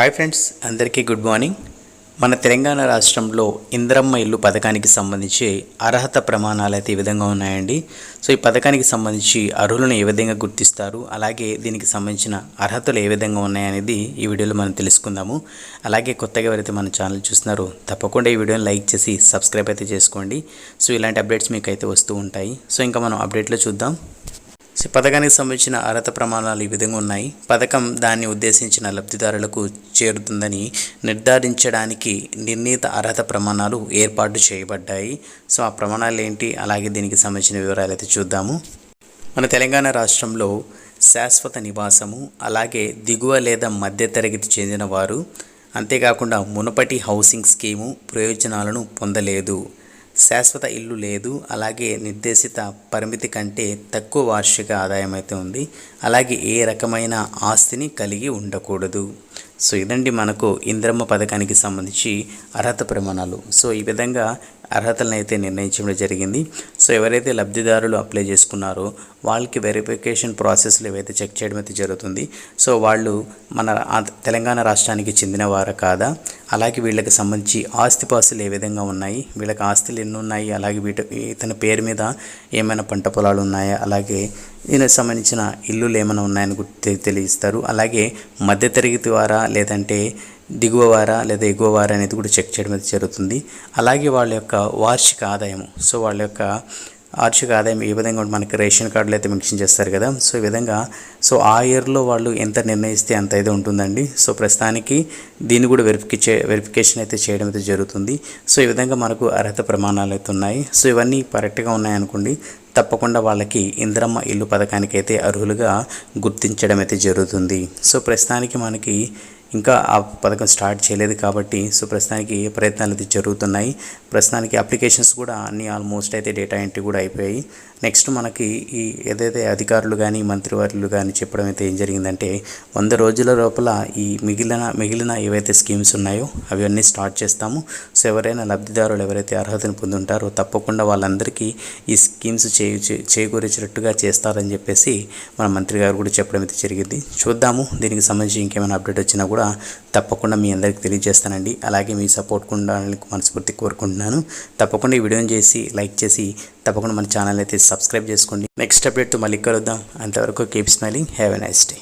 Hi friends అందరికీ good morning మన తెలంగాణ రాష్ట్రంలో ఇంద్రమ్మ ఇల్లు పథకానికి సంబంధించి అర్హత ప్రమాణాలు అయితే ఈ విధంగా ఉన్నాయండి. సో ఈ పథకానికి సంబంధించి అర్హులను ఏ విధంగా గుర్తిస్తారు అలాగే దీనికి సంబంధించిన అర్హతలు ఏ విధంగా ఉన్నాయనేది ఈ వీడియోలో మనం తెలుసుకుందాము. అలాగే కొత్తగా ఎవరైతే మన ఛానల్ చూస్తున్నారో తప్పకుండా ఈ వీడియోని లైక్ చేసి సబ్స్క్రైబ్ అయితే చేసుకోండి. సో ఇలాంటి అప్డేట్స్ మీకు అయితే వస్తూ ఉంటాయి. సో ఇంకా మనం అప్డేట్లో చూద్దాం. పథకానికి సంబంధించిన అర్హత ప్రమాణాలు ఈ విధంగా ఉన్నాయి. పథకం దాన్ని ఉద్దేశించిన లబ్ధిదారులకు చేరుతుందని నిర్ధారించడానికి నిర్ణీత అర్హత ప్రమాణాలు ఏర్పాటు చేయబడ్డాయి. సో ఆ ప్రమాణాలు ఏంటి? అలాగే దీనికి సంబంధించిన వివరాలు అయితే చూద్దాము. మన తెలంగాణ రాష్ట్రంలో శాశ్వత నివాసము అలాగే దిగువ లేదా మధ్యతరగతి చెందిన వారు అంతేకాకుండా మునుపటి హౌసింగ్ స్కీము ప్రయోజనాలను పొందలేదు. శాశ్వత ఇల్లు లేదు అలాగే నిర్దేశిత పరిమితి కంటే తక్కువ వార్షిక ఆదాయం అయితే ఉంది. అలాగే ఏ రకమైన ఆస్తిని కలిగి ఉండకూడదు. సో ఇదండి మనకు ఇంద్రమ్మ పథకానికి సంబంధించి అర్హత ప్రమాణాలు. సో ఈ విధంగా అర్హతలను అయితే నిర్ణయించడం జరిగింది. సో ఎవరైతే లబ్ధిదారులు అప్లై చేసుకున్నారో వాళ్ళకి వెరిఫికేషన్ ప్రాసెస్లు ఏవైతే చెక్ చేయడం అయితే జరుగుతుంది. సో వాళ్ళు మన తెలంగాణ రాష్ట్రానికి చెందినవారా కాదా అలాగే వీళ్ళకి సంబంధించి ఆస్తిపాస్తులు ఏ విధంగా ఉన్నాయి? వీళ్ళకి ఆస్తులు ఎన్ని ఉన్నాయి? అలాగే వీటి ఇతని పేరు మీద ఏమైనా పంట పొలాలు ఉన్నాయా? అలాగే దీనికి సంబంధించిన ఇల్లులు ఏమైనా ఉన్నాయని గుర్తు తెలియజేస్తారు. అలాగే మధ్యతరగతి వారా? లేదంటే దిగువ వారా? లేదా ఎగువ వారా? అనేది కూడా చెక్ చేయడం జరుగుతుంది. అలాగే వాళ్ళ యొక్క వార్షిక ఆదాయం సో వాళ్ళ యొక్క వార్షిక ఆదాయం ఈ విధంగా మనకి రేషన్ కార్డులు అయితే మెన్షన్ చేస్తారు కదా. సో ఈ విధంగా సో ఆ ఇయర్లో వాళ్ళు ఎంత నిర్ణయిస్తే అంత అయితే ఉంటుందండి. సో ప్రస్తుతానికి దీన్ని కూడా వెరిఫికే వెరిఫికేషన్ అయితే చేయడం అయితే జరుగుతుంది. సో ఈ విధంగా మనకు అర్హత ప్రమాణాలు అయితే ఉన్నాయి. సో ఇవన్నీ కరెక్ట్గా ఉన్నాయనుకోండి తప్పకుండా వాళ్ళకి ఇంద్రమ్మ ఇల్లు పథకానికి అయితే అర్హులుగా గుర్తించడం అయితే జరుగుతుంది. సో ప్రస్తుతానికి మనకి ఇంకా ఆ పథకం స్టార్ట్ చేయలేదు కాబట్టి సో ప్రస్తుతానికి ప్రయత్నాలు అయితే జరుగుతున్నాయి ప్రస్తుతానికి అప్లికేషన్స్ కూడా అన్ని ఆల్మోస్ట్ అయితే డేటా ఎంట్రీ కూడా అయిపోయాయి. నెక్స్ట్ మనకి ఈ ఏదైతే అధికారులు కానీ మంత్రివర్యులు కానీ చెప్పడం అయితే ఏం జరిగిందంటే వంద రోజుల లోపల ఈ మిగిలిన మిగిలిన ఏవైతే స్కీమ్స్ ఉన్నాయో అవన్నీ స్టార్ట్ చేస్తాము. సో ఎవరైనా లబ్ధిదారులు ఎవరైతే అర్హతను పొందుంటారో తప్పకుండా వాళ్ళందరికీ ఈ స్కీమ్స్ చేయ చే- చేస్తారని చెప్పేసి మన మంత్రి గారు కూడా చెప్పడం అయితే జరిగింది. చూద్దాము దీనికి సంబంధించి ఇంకేమైనా అప్డేట్ వచ్చినా కూడా తప్పకుండా మీ అందరికీ తెలియజేస్తానండి. అలాగే మీ సపోర్ట్ కూడా మనస్ఫూర్తి కోరుకుంటున్నాను. తప్పకుండా ఈ వీడియోని చేసి లైక్ చేసి తప్పకుండా మన ఛానల్ అయితే సబ్స్క్రైబ్ చేసుకోండి. నెక్స్ట్ అప్డేట్తో మళ్ళీ కలుద్దాం. అంతవరకు keep smiling. Have a nice day.